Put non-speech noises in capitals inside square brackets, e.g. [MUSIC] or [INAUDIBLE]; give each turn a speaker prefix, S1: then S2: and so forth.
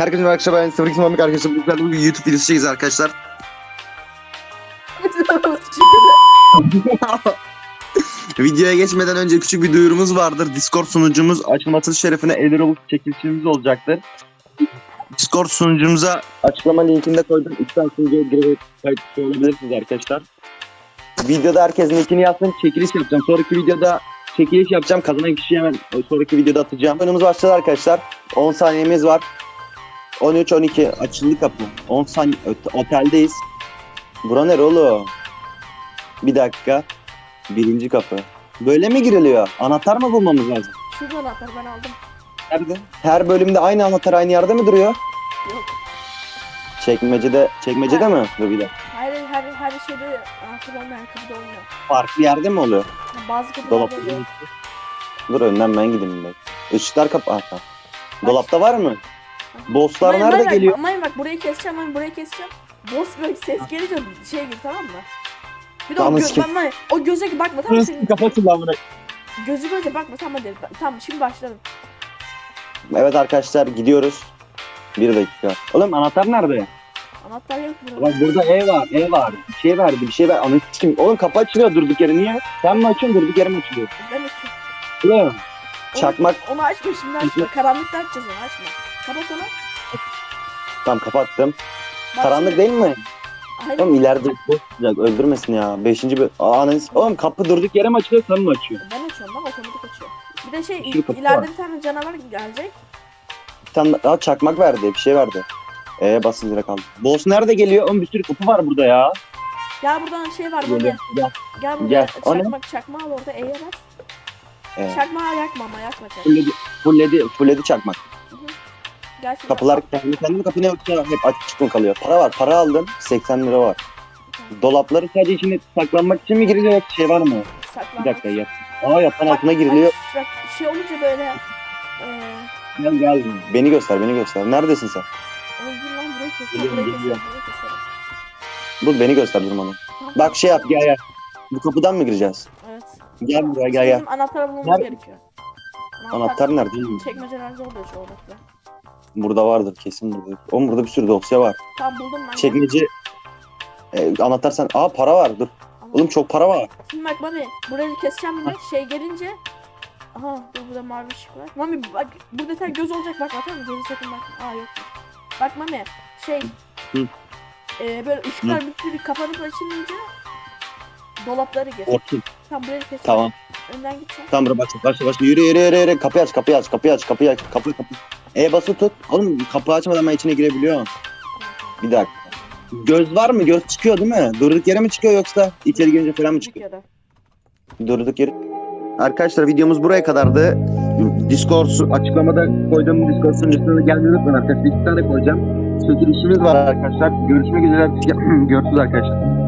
S1: Herkese merhaba arkadaşlar ben Sıfır Mami arkadaşlar bu kadar bir YouTube videosu çekeceğiz arkadaşlar. [LAUGHS] Videoya geçmeden önce küçük bir duyurumuz vardır. Discord sunucumuz açılması şerefine Ellerobus çekilişimiz olacaktır. Discord sunucumuza açıklama linkinde koydum. İki sunucuya girerek kayıt olabilirsiniz arkadaşlar. Videoda herkes linkini yazsın. Çekiliş yapacağım. Sonraki videoda çekiliş yapacağım. Kazanan kişiyi hemen sonraki videoda atacağım. Oyunumuz başladı arkadaşlar. 10 saniyemiz var. 13-12 açıldı kapı. 10 saniye oteldeyiz. Bura oğlum? Bir dakika. Birinci kapı. Böyle mi giriliyor? Anahtar mı bulmamız lazım?
S2: Şurada anahtar ben aldım.
S1: Nerede? Her bölümde aynı anahtar aynı yerde mi duruyor?
S2: Yok.
S1: Çekmecede, çekmecede mi? Dur bir dakika.
S2: Her her her şeyde anahtar olmayan kapıda olmuyor.
S1: Farklı yerde mi oluyor?
S2: Yani bazı kapılarda
S1: Dolapta.
S2: oluyor.
S1: Dur önden ben gideyim bak. Işıklar kapa. Aha. Dolapta var mı? Bosslar nerede
S2: Mami bak,
S1: geliyor?
S2: Mami bak burayı keseceğim Mami burayı keseceğim. Boss böyle ses gelince şey gir tamam mı? Bir de o, gö-
S1: sikeyim.
S2: ben, o göze bakma tamam mı? Senin
S1: Kapatın lan bunu.
S2: gözü görünce bakma tamam hadi. Tamam şimdi başladım.
S1: Evet arkadaşlar gidiyoruz. Bir dakika. Oğlum anahtar nerede?
S2: Anahtar yok burada.
S1: Bak burada ev var, ev var. Bir şey verdi, bir şey ver. Anı kim? Oğlum kapı açılıyor durduk yere. Niye? Sen mi açıyorsun durduk yere mi açılıyor?
S2: Ben açıyorum.
S1: Ulan.
S2: Onu-
S1: Çakmak.
S2: Onu açma şimdi açma. Karanlıkta açacağız onu açma. Kapat onu.
S1: Tamam kapattım.
S2: Bak
S1: Karanlık
S2: şimdi-
S1: değil mi?
S2: Hayır.
S1: Oğlum ileride çok sıcak. Öldürmesin ya. Beşinci bir... Aa, ananı s- Oğlum kapı durduk yere mi açılıyor sen mi açıyorsun?
S2: Ben açıyorum lan otomatik açıyor. Bir de şey
S1: kapı
S2: ileride
S1: var.
S2: bir tane canavar gelecek.
S1: Bir tane daha çakmak verdi. Bir şey verdi. Ee basın direkt aldım. Boss nerede geliyor? Oğlum bir sürü kapı var burada ya.
S2: Gel buradan şey var
S1: Gel,
S2: Mami.
S1: gel.
S2: Gel buraya
S1: Gel. O ne?
S2: çakmak çakmağı al orada E'ye bas.
S1: Ee,
S2: Çakmağı yakma ama yakma çakmağı.
S1: fulledi, fulledi, fulledi çakmak.
S2: Şimdi.
S1: Kapılar kendi kendine kapı ne hep açık mı kalıyor? Para var. Para aldım. 80 lira var. Dolapları sadece içine saklanmak için mi giriliyor yoksa şey var mı?
S2: Saklan.
S1: Bir dakika yat. Aa yatağın altına giriliyor.
S2: Bak, şey olunca böyle eee
S1: Gel gel. Beni göster beni göster. Neredesin sen?
S2: lan.
S1: Dur beni göster durmadan. Bak şey yap gel gel. Bu kapıdan mı gireceğiz?
S2: Evet.
S1: Gel buraya gel gel.
S2: Anahtar bulmamız gerekiyor.
S1: Anahtar nerede?
S2: Çekmecelerde oluyor şu odakta.
S1: Burada vardır kesin burada. Oğlum burada bir sürü dosya var.
S2: Tamam buldum ben.
S1: Çekmece. E, anahtar sen. Aa para var dur.
S2: Ama-
S1: Oğlum çok para var.
S2: Şimdi bak Mami burayı keseceğim de şey gelince Aha dur burada mavi ışık var. Mami bak burada tane göz olacak bak bakar mısın? Gözü sakın bak. Aa yok. Bak Mami şey
S1: Hı.
S2: e, böyle ışıklar bir sürü kapanıp açılınca dolapları gir.
S1: Orçun.
S2: Tamam burayı kes.
S1: Tamam.
S2: Önden git sen.
S1: Tamam başla başla başla. Yürü yürü yürü yürü. Kapıyı aç kapıyı aç kapıyı aç kapıyı aç. Kapı kapı. E basılı tut. Oğlum kapı açmadan ben içine girebiliyorum. Bir dakika. Göz var mı? Göz çıkıyor değil mi? Durduk yere mi çıkıyor yoksa içeri girince falan mı çıkıyor? Durduk yere. Arkadaşlar videomuz buraya kadardı. Discord açıklamada koyduğum Discord sunucusuna gelmeyi unutmayın arkadaşlar. İki tane koyacağım. Çekilişimiz var arkadaşlar. Görüşmek üzere. [CLEARS THROAT] Görüşürüz arkadaşlar.